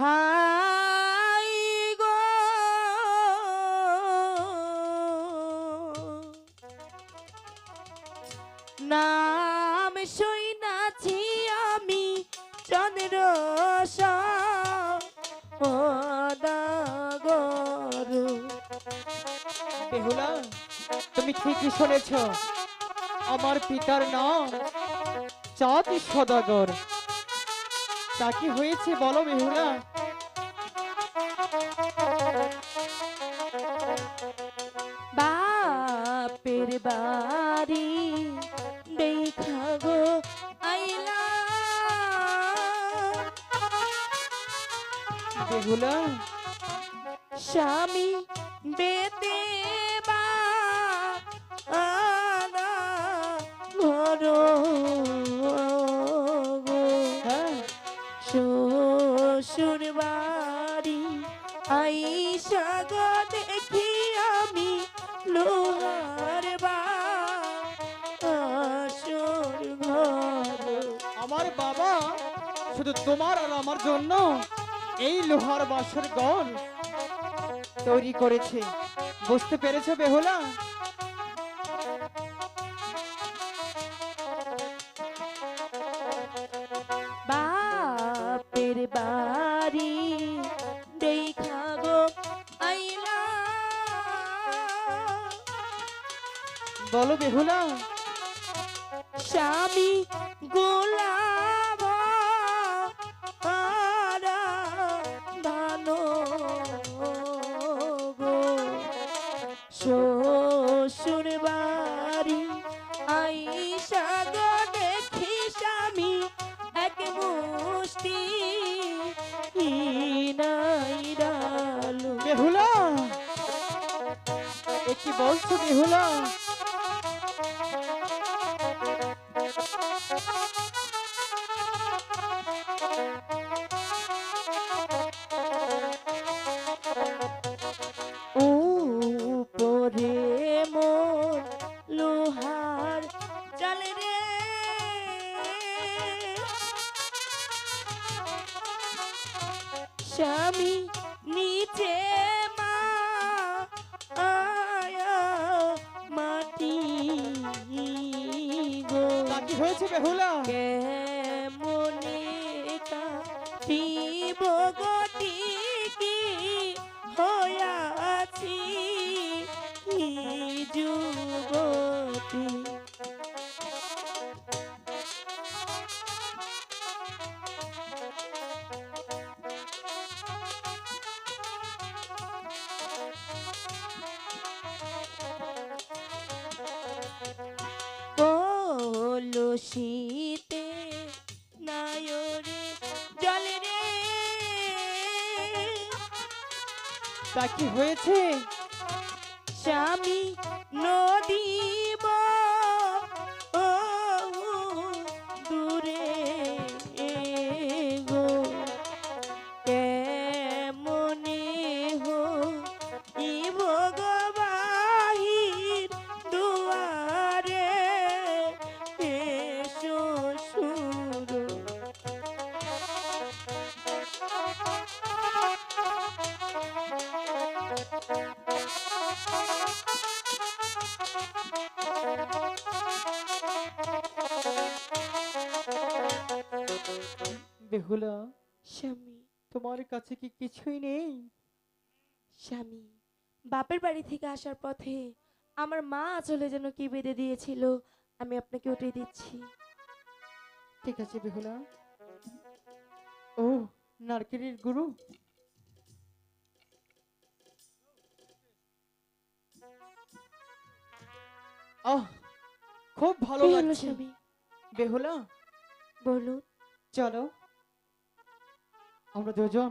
High গো। নাম সইনাছি আমি চন্দ্র সদাগর বেহুলা, তুমি ঠিকই শুনেছ। আমার পিতার নাম চাঁদ সদাগর। তা কি হয়েছে বলো বেহুলা? বেহুলা স্বামী বেতে হ্যাঁ। শ্বশুর বাড়ি আইসা দেখি আমি লোহার বাসর ঘর। আমার বাবা শুধু তোমার আর আমার জন্য এই লোহার বাসর গড় তৈরি করেছে। বুঝতে পেরেছ বেহুলা? বাপের বাড়ি দেখা গো আইলা। বলো বেহুলা। স্বামী গোলাপ কি বলছো চাল স্বামী হয়েছে বেহুলা? কেমনে কাটিব গতি কি তা হয়েছে? স্বামী নদীব বেহুলা স্বামী তোমার কাছে কি কিছুই নেই? স্বামী বাপের বাড়ি থেকে আসার পথে আমার মা চলে যেন কি বেঁধে দিয়েছিল আমি আপনাকে ওটাই দিচ্ছি। ঠিক আছে বেহুলা। ও নারকেলের গুরু আহ খুব ভালো লাগছে। বেহুলা? বলুন। চলো। আমরা দুজন